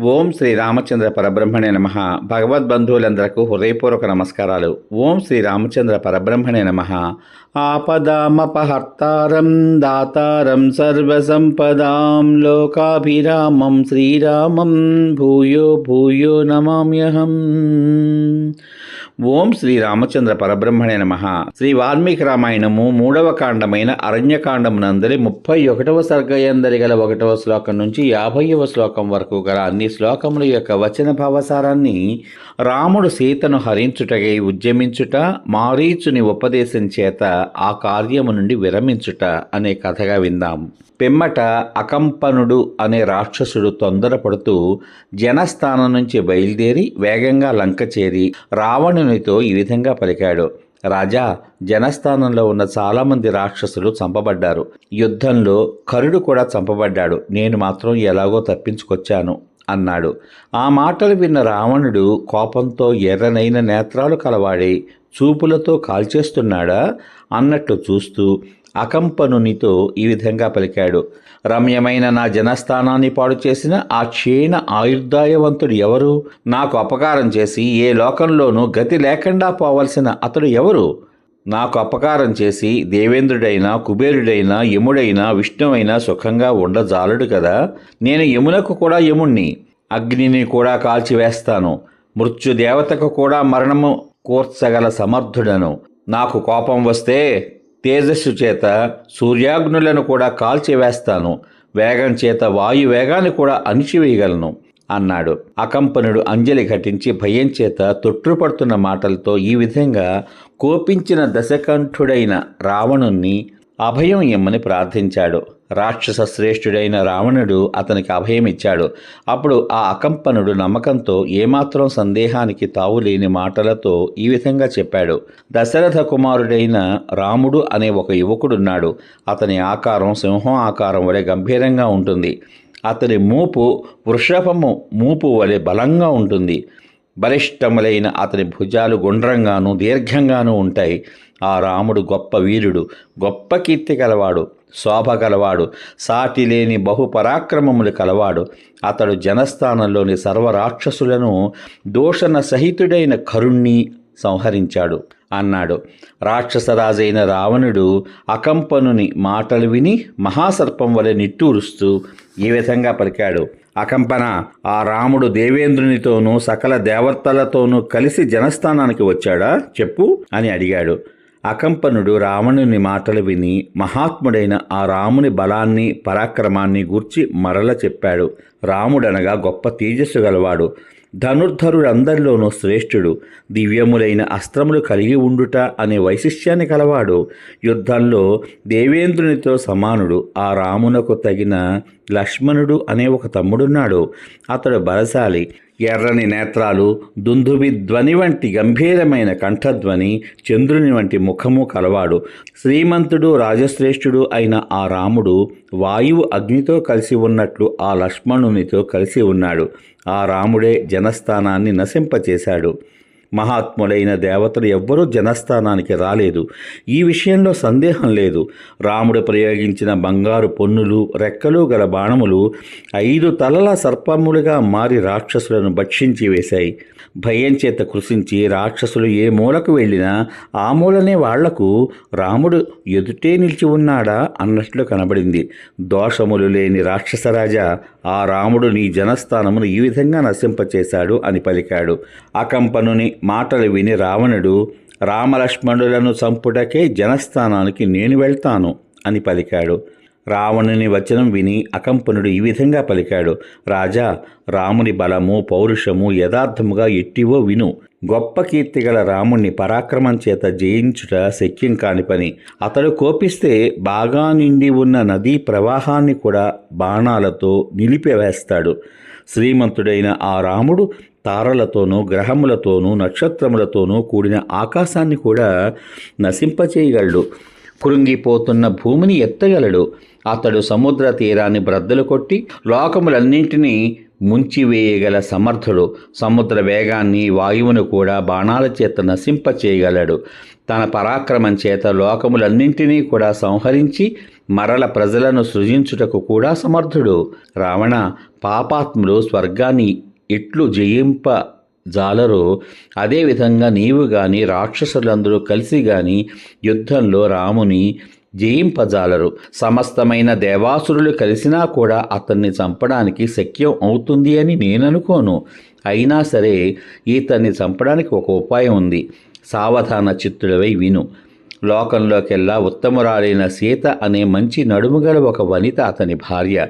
ఓం శ్రీ రామచంద్ర పరబ్రహ్మణే నమ. భగవద్బంధువులందరకు హృదయపూర్వక నమస్కారాలు. ఓం శ్రీ రామచంద్ర పరబ్రహ్మణే నమ. ఆపదామపహర్తారం దాతారం సర్వసంపదాం లోకాభిరామం శ్రీరామం భూయో భూయో నమామ్యహం. ఓం శ్రీ రామచంద్ర పరబ్రహ్మణే నమ. శ్రీ వాల్మీకి రామాయణము మూడవ కాండమైన అరణ్యకాండమునందరి ముప్పై ఒకటవ సర్గయందరి గల ఒకటవ శ్లోకం నుంచి యాభైవ శ్లోకం వరకు గల అన్ని ఈ శ్లోకముల యొక్క వచన భావసారాన్ని రాముడు సీతను హరించుటకై ఉద్యమించుట మారీచుని ఉపదేశం చేత ఆ కార్యము నుండి విరమించుట అనే కథగా విందాం. పిమ్మట అకంపనుడు అనే రాక్షసుడు తొందరపడుతూ జనస్థానం నుంచి బయలుదేరి వేగంగా లంక చేరి రావణునితో ఈ విధంగా పలికాడు. రాజా జనస్థానంలో ఉన్న చాలామంది రాక్షసులు చంపబడ్డారు. యుద్ధంలో కరుడు కూడా చంపబడ్డాడు. నేను మాత్రం ఎలాగో తప్పించుకొచ్చాను. అన్నాడు. ఆ మాటలు విన్న రావణుడు కోపంతో ఎర్రనైన నేత్రాలు కలవాడి చూపులతో కాల్చేస్తున్నాడా? అన్నట్టు చూస్తూ అకంపనునితో ఈ విధంగా పలికాడు. రమ్యమైన నా జనస్థానాన్ని పాడు చేసిన ఆ క్షీణ ఆయుర్దాయవంతుడు ఎవరు? నాకు అపకారం చేసి ఏ లోకంలోనూ గతి లేకుండా పోవలసిన అతడు ఎవరు? నాకు అపకారం చేసి దేవేంద్రుడైనా కుబేరుడైనా యముడైనా విష్ణువైనా సుఖంగా ఉండజాలడు కదా. నేను యమునకు కూడా యముణ్ణి అగ్నిని కూడా కాల్చివేస్తాను. మృత్యుదేవతకు కూడా మరణము కూర్చగల సమర్థుడను. నాకు కోపం వస్తే తేజస్సు చేత సూర్యాగ్నులను కూడా కాల్చివేస్తాను. వేగం చేత వాయు వేగాన్ని కూడా అణిచివేయగలను. అన్నాడు. అకంపనుడు అంజలి ఘటించి భయం చేత తొట్టుపడుతున్న మాటలతో ఈ విధంగా కోపించిన దశకంఠుడైన రావణుణ్ణి అభయం ఇమ్మని ప్రార్థించాడు. రాక్షస శ్రేష్ఠుడైన రావణుడు అతనికి అభయం ఇచ్చాడు. అప్పుడు ఆ అకంపనుడు నమ్మకంతో ఏమాత్రం సందేహానికి తావులేని మాటలతో ఈ విధంగా చెప్పాడు. దశరథ కుమారుడైన రాముడు అనే ఒక యువకుడున్నాడు. అతని ఆకారం సింహం ఆకారం వలె గంభీరంగా ఉంటుంది. అతని మూపు వృషభము మూపు వలె బలంగా ఉంటుంది. బలిష్టములైన అతని భుజాలు గుండ్రంగాను దీర్ఘంగాను ఉంటాయి. ఆ రాముడు గొప్ప వీరుడు గొప్ప కీర్తి కలవాడు శోభ కలవాడు సాటి లేని బహుపరాక్రమములు కలవాడు. అతడు జనస్థానంలోని సర్వరాక్షసులను దూషణ సహితుడైన కరుణ్ణి సంహరించాడు. అన్నాడు రాక్షసరాజైన రావణుడు అకంపనుని మాటలు విని మహాసర్పం వలె నిట్టూరుస్తూ ఈ విధంగా పలికాడు. అకంపన ఆ రాముడు దేవేంద్రునితోనూ సకల దేవతలతోనూ కలిసి జనస్థానానికి వచ్చాడా? చెప్పు అని అడిగాడు. అకంపనుడు రావణుని మాటలు విని మహాత్ముడైన ఆ రాముని బలాన్ని పరాక్రమాన్ని గూర్చి మరల చెప్పాడు. రాముడనగా గొప్ప తేజస్సు గలవాడు. ధనుర్ధరుడందరిలోనూ శ్రేష్ఠుడు దివ్యములైన అస్త్రములు కలిగి ఉండుట అనే వైశిష్యాన్ని కలవాడు. యుద్ధంలో దేవేంద్రునితో సమానుడు ఆ రామునకు తగిన లక్ష్మణుడు అనే ఒక తమ్ముడున్నాడు. అతడు బలశాలి ఎర్రని నేత్రాలు దుందుబి ధ్వని వంటి గంభీరమైన కంఠధ్వని చంద్రుని వంటి ముఖము కలవాడు. శ్రీమంతుడు రాజశ్రేష్ఠుడు అయిన ఆ రాముడు వాయువు అగ్నితో కలిసి ఉన్నట్లు ఆ లక్ష్మణునితో కలిసి ఉన్నాడు. ఆ రాముడే జనస్థానాన్ని నశింపచేశాడు. మహాత్ములైన దేవతలు ఎవ్వరూ జనస్థానానికి రాలేదు. ఈ విషయంలో సందేహం లేదు. రాముడు ప్రయోగించిన బంగారు పొన్నులు రెక్కలు గల బాణములు ఐదు తలల సర్పములుగా మారి రాక్షసులను భక్షించి వేశాయి. భయం చేత కృషించి రాక్షసులు ఏ మూలకు వెళ్ళినా ఆ మూలనే వాళ్ళకు రాముడు ఎదుటే నిలిచి ఉన్నాడా అన్నట్లు కనబడింది. దోషములు లేని రాక్షసరాజా ఆ రాముడు నీ జనస్థానమును ఈ విధంగా నశింపచేశాడు అని పలికాడు. అకంపనుని మాటలు విని రావణుడు రామలక్ష్మణులను చంపుటకే జనస్థానానికి నేను వెళ్తాను అని పలికాడు. రావణుని వచనం విని అకంపనుడు ఈ విధంగా పలికాడు. రాజా రాముని బలము పౌరుషము యథార్థముగా ఎట్టివో విను. గొప్ప కీర్తి గల రాముణ్ణి పరాక్రమం చేత జయించుట శక్యం కాని పని. అతడు కోపిస్తే బాగా నిండి ఉన్న నదీ ప్రవాహాన్ని కూడా బాణాలతో నిలిపివేస్తాడు. శ్రీమంతుడైన ఆ రాముడు తారలతోనూ గ్రహములతోనూ నక్షత్రములతోనూ కూడిన ఆకాశాన్ని కూడా నశింపచేయగలడు. కురుంగిపోతున్న భూమిని ఎత్తగలడు. అతడు సముద్ర తీరాన్ని బ్రద్దలు కొట్టి లోకములన్నింటినీ ముంచివేయగల సమర్థుడు. సముద్ర వేగాన్ని వాయువును కూడా బాణాల చేత నశింపచేయగలడు. తన పరాక్రమం చేత లోకములన్నింటినీ కూడా సంహరించి మరల ప్రజలను సృజించుటకు కూడా సమర్థుడు. రావణ పాపాత్ములు స్వర్గాన్ని ఎట్లు జయింప జాలరు అదేవిధంగా నీవు గాని రాక్షసులందరూ కలిసి గాని యుద్ధంలో రాముని జయింపజాలరు. సమస్తమైన దేవాసురులు కలిసినా కూడా అతన్ని చంపడానికి శక్యం అవుతుంది అని నేననుకోను. అయినా సరే ఈతన్ని చంపడానికి ఒక ఉపాయం ఉంది. సావధాన చిత్తుడవై విను. లోకంలోకెల్లా ఉత్తమురాలైన సీత అనే మంచి నడుముగల ఒక వనిత అతని భార్య.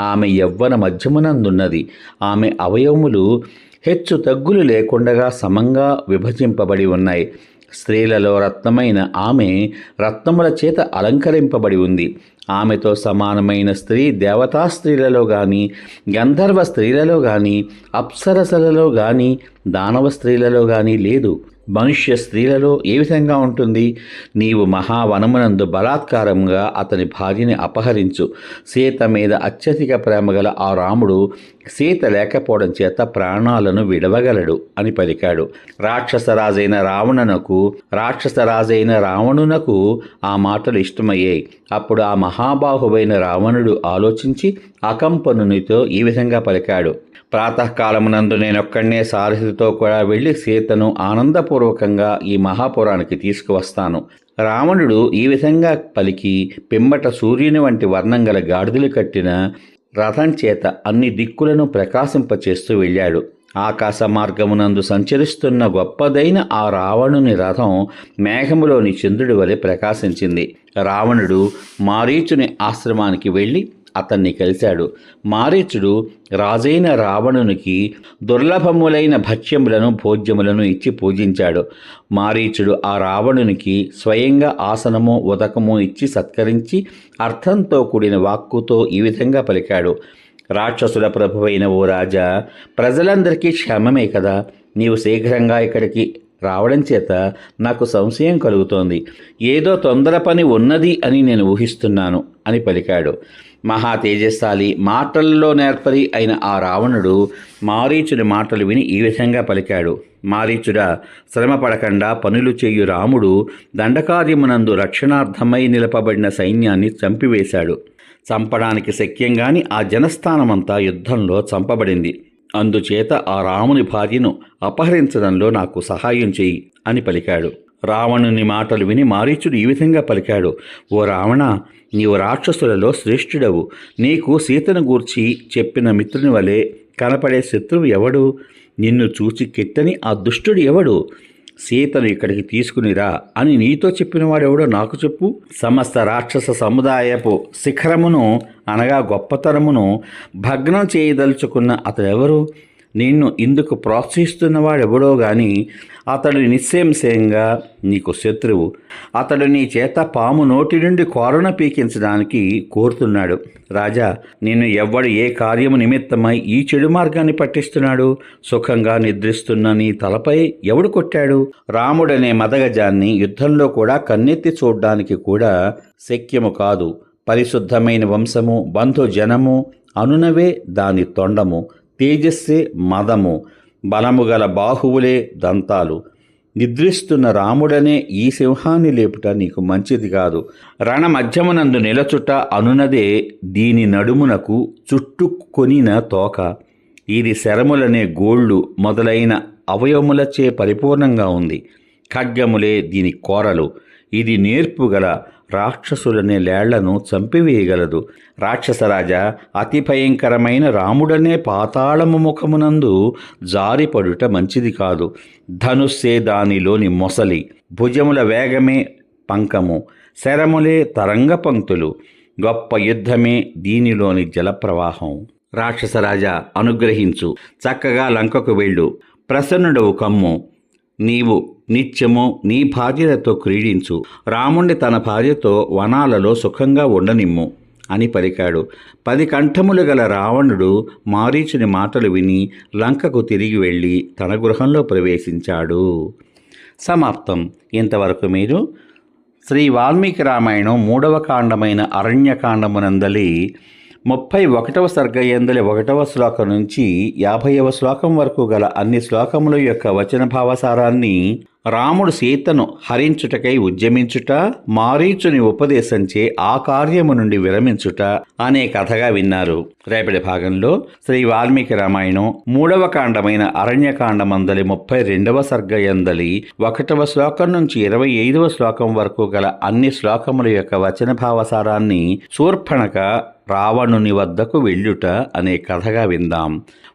ఆమె యవ్వన మధ్యమునందున్నది. ఆమె అవయవములు హెచ్చు తగ్గులు లేకుండగా సమంగా విభజింపబడి ఉన్నాయి. స్త్రీలలో రత్నమైన ఆమె రత్నముల చేత అలంకరింపబడి ఉంది. ఆమెతో సమానమైన స్త్రీ దేవతా స్త్రీలలో కానీ గంధర్వ స్త్రీలలో కానీ అప్సరసలలో కానీ దానవ స్త్రీలలో కానీ లేదు. మనుష్య స్త్రీలలో ఏ విధంగా ఉంటుంది? నీవు మహావనమునందు బలాత్కారంగా అతని భార్యని అపహరించు. సీత మీద అత్యధిక ప్రేమ గల ఆ రాముడు సీత లేకపోవడం చేత ప్రాణాలను విడవగలడు అని పలికాడు. రాక్షసరాజైన రావణునకు రాక్షసరాజైన రావణునకు ఆ మాటలు ఇష్టమయ్యాయి. అప్పుడు ఆ మహాబాహువైన రావణుడు ఆలోచించి అకంపనునితో ఈ విధంగా పలికాడు. ప్రాతకాలమునందు నేనొక్కడనే సారథితో కూడా వెళ్ళి సీతను ఆనందపూర్వకంగా ఈ మహాపురానికి తీసుకువస్తాను. రావణుడు ఈ విధంగా పలికి పిమ్మట సూర్యుని వంటి వర్ణం గల గాడిదలు కట్టిన రథం చేత అన్ని దిక్కులను ప్రకాశింపచేస్తూ వెళ్ళాడు. ఆకాశ మార్గమునందు సంచరిస్తున్న గొప్పదైన ఆ రావణుని రథం మేఘములోని చంద్రుడి వలె ప్రకాశించింది. రావణుడు మారీచుని ఆశ్రమానికి వెళ్ళి అతన్ని కలిశాడు. మారీచుడు రాజైన రావణునికి దుర్లభములైన భక్ష్యములను భోజ్యములను ఇచ్చి పూజించాడు. మారీచుడు ఆ రావణునికి స్వయంగా ఆసనము ఉదకము ఇచ్చి సత్కరించి అర్థంతో కూడిన వాక్కుతో ఈ విధంగా పలికాడు. రాక్షసుల ప్రభువైన ఓ రాజా ప్రజలందరికీ క్షేమమే కదా. నీవు శీఘ్రంగా ఇక్కడికి రావడం చేత నాకు సంశయం కలుగుతోంది. ఏదో తొందర పని ఉన్నది అని నేను ఊహిస్తున్నాను అని పలికాడు. మహా తేజస్సాలి. మాటల్లో నేర్పరి అయిన ఆ రావణుడు మారీచుడి మాటలు విని ఈ విధంగా పలికాడు. మారీచుడా శ్రమ పడకుండా పనులు చేయు రాముడు దండకార్యమునందు రక్షణార్థమై నిలపబడిన సైన్యాన్ని చంపివేశాడు. చంపడానికి శక్యంగాని ఆ జనస్థానమంతా యుద్ధంలో చంపబడింది. అందుచేత ఆ రాముని భార్యను అపహరించడంలో నాకు సహాయం చేయి అని పలికాడు. రావణుని మాటలు విని మారీచుడు ఈ విధంగా పలికాడు ఓ రావణ నీవు రాక్షసులలో శ్రేష్ఠుడవు. నీకు సీతను గూర్చి చెప్పిన మిత్రుని వలె కనపడే శత్రువు ఎవడు? నిన్ను చూచి కెట్టని ఆ దుష్టుడు ఎవడు? సీతను ఇక్కడికి తీసుకునిరా అని నీతో చెప్పినవాడెవడో నాకు చెప్పు. సమస్త రాక్షస సముదాయపు శిఖరమును అనగా గొప్పతనమును భగ్నం చేయదలుచుకున్న అతడెవరు? నిన్ను ఇందుకు ప్రోత్సహిస్తున్నవాడెవడో గాని అతడు నిస్సేంశయంగా నీకు శత్రువు. అతడు నీ చేత పాము నోటి నుండి కోరణ పీకించడానికి కోరుతున్నాడు. రాజా నిన్ను ఎవ్వడు ఏ కార్యము నిమిత్తమై ఈ చెడు మార్గాన్ని పట్టిస్తున్నాడు? సుఖంగా నిద్రిస్తున్న నీ తలపై ఎవడు కొట్టాడు? రాముడనే మదగజాన్ని యుద్ధంలో కూడా కన్నెత్తి చూడ్డానికి కూడా శక్యము కాదు. పరిశుద్ధమైన వంశము బంధు జనము అనునవే దాని తొండము తేజస్సే మదము. బలము గల బాహువులే దంతాలు. నిద్రిస్తున్న రాముడనే ఈ సింహాన్ని లేపుట నీకు మంచిది కాదు. రణ మధ్యమునందు నిలచుట అనునదే దీని నడుమునకు చుట్టుకొనిన తోక. ఇది శరములనే గోళ్ళు మొదలైన అవయవములచే పరిపూర్ణంగా ఉంది. ఖడ్గములే దీని కోరలు. ఇది నేర్పుగల రాక్షసులనే లేళ్ళను చంపివేయగలదు. రాక్షసరాజా అతి భయంకరమైన రాముడనే పాతాళము ముఖమునందు జారిపడుట మంచిది కాదు. ధనుస్సే దానిలోని మొసలి భుజముల వేగమే పంకము శరములే తరంగ పంక్తులు గొప్ప యుద్ధమే దీనిలోని జలప్రవాహం. రాక్షసరాజా అనుగ్రహించు చక్కగా లంకకు వెళ్ళు. ప్రసన్నుడవు కమ్ము. నీవు నిత్యము నీ భార్యలతో క్రీడించు. రాముణ్ణి తన భార్యతో వనాలలో సుఖంగా ఉండనిమ్ము అని పలికాడు. పది కంఠములు గల రావణుడు మారీచుని మాటలు విని లంకకు తిరిగి వెళ్ళి తన గృహంలో ప్రవేశించాడు. సమాప్తం. ఇంతవరకు మీరు శ్రీ వాల్మీకి రామాయణం మూడవ కాండమైన అరణ్యకాండమునందలి ముప్పై ఒకటవ సర్గయందలి ఒకటవ శ్లోకం నుంచి యాభైవ శ్లోకం వరకు గల అన్ని శ్లోకముల యొక్క వచన భావసారాన్ని రాముడు సీతను హరించుటకై ఉద్యమించుట మారీచుని ఉపదేశంచే ఆ కార్యము నుండి విరమించుట అనే కథగా విన్నారు. రేపటి భాగంలో శ్రీ వాల్మీకి రామాయణం మూడవ కాండమైన అరణ్యకాండమందలి ముప్పై రెండవ సర్గయందలి ఒకటవ శ్లోకం నుంచి ఇరవై ఐదవ శ్లోకం వరకు గల అన్ని శ్లోకముల యొక్క వచన భావసారాన్ని శూర్పణక రావణుని వద్దకు వెళ్ళుట అనే కథగా విందాం.